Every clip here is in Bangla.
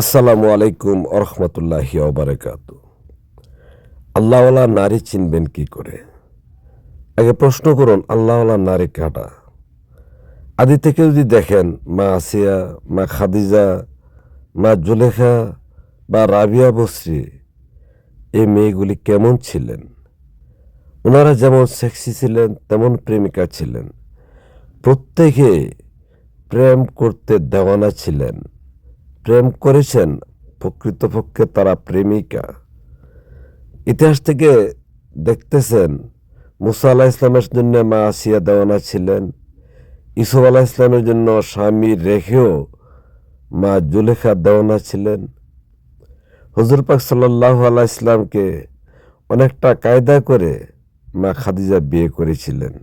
আসসালামু আলাইকুম আরহামতুল্লাহি ওবরাকাত আল্লাহওয়ালা নারী চিনবেন কি করে? আগে প্রশ্ন করুন, আল্লাহওয়ালা নারী কাটা আদি থেকে যদি দেখেন, মা আসিয়া, মা খাদিজা, মা জুলেখা বা রাবিয়া বসরি, এই মেয়েগুলি কেমন ছিলেন? ওনারা যেমন সেক্সি ছিলেন, তেমন প্রেমিকা ছিলেন। প্রত্যেকে প্রেম করতে দেওয়ানা ছিলেন। প্রেম করেছেন প্রকৃতপক্ষে তারা প্রেমিকা। ইতিহাস থেকে দেখতেছেন, মুসা আলাহ ইসলামের জন্য মা আসিয়া দেওয়ানা ছিলেন। ইসুফ আলাহ ইসলামের জন্য স্বামী রেখেও মা জুলেখা দেওয়ানা ছিলেন। হজুর পাক সাল্লাহ আলাহ ইসলামকে অনেকটা কায়দা করে মা খাদিজা বিয়ে করেছিলেন।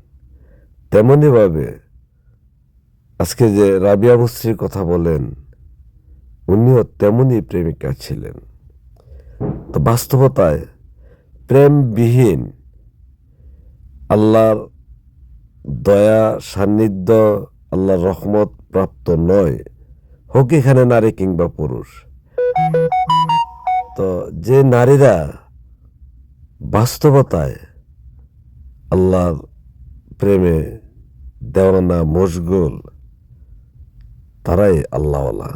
তেমনইভাবে আজকে যে রাবিয়া মুস্ত্রির কথা বলেন উনিও তেমনই প্রেমিকা ছিলেন। তো বাস্তবতায় প্রেমবিহীন আল্লাহর দয়া, সান্নিধ্য, আল্লাহর রহমত প্রাপ্ত নয়। হোক এখানে নারী কিংবা পুরুষ। তো যে নারীরা বাস্তবতায় আল্লাহর প্রেমে দেওয়ানা মশগুল, তারাই আল্লাহওয়ালা।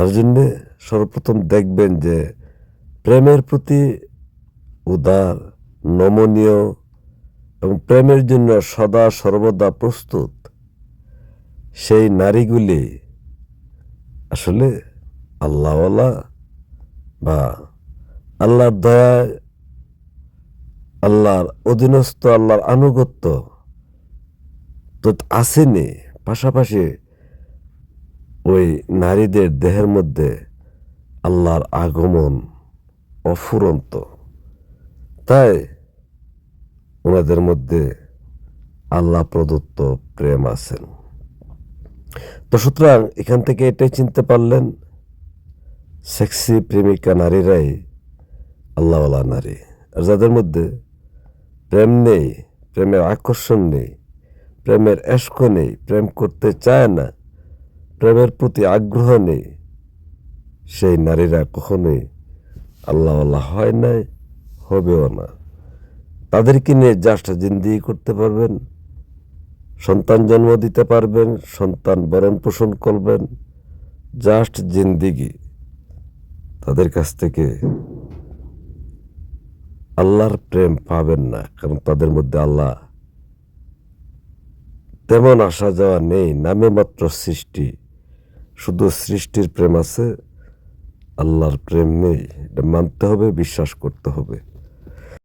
তার জন্যে সর্বপ্রথম দেখবেন যে প্রেমের প্রতি উদার, নমনীয় এবং প্রেমের জন্য সদা সর্বদা প্রস্তুত সেই নারীগুলি আসলে আল্লাহওয়ালা বা আল্লাহর দয়ায়, আল্লাহর অধীনস্থ, আল্লাহর আনুগত্য তো আসেনি। পাশাপাশি ওই নারীদের দেহের মধ্যে আল্লাহর আগমন অফুরন্ত। তাই ওনাদের মধ্যে আল্লাহ প্রদত্ত প্রেম আছেন। তো সুতরাং এখান থেকে এটাই চিনতে পারলেন সেক্সি প্রেমিকা নারীরাই আল্লাহওয়ালা নারী। আর যাদের মধ্যে প্রেম নেই, প্রেমের আকর্ষণ নেই, প্রেমের এস্ক নেই, প্রেম করতে চায় না প্রেমের প্রতি আগ্রহ নেই। সেই নারীরা কখনোই আল্লাহ আল্লাহ হয় নাই, হবেও না। তাদেরকে নিয়ে জাস্ট জিন্দিগি করতে পারবেন, সন্তান জন্ম দিতে পারবেন, সন্তান বরণ পোষণ করবেন, জাস্ট জিন্দিগি। তাদের কাছ থেকে আল্লাহর প্রেম পাবেন না, কারণ তাদের মধ্যে আল্লাহ তেমন আসা যাওয়া নেই, নামে মাত্র সৃষ্টি। শুধু সৃষ্টির প্রেম আছে আল্লাহর প্রেম নেই। এটা মানতে হবে বিশ্বাস করতে হবে।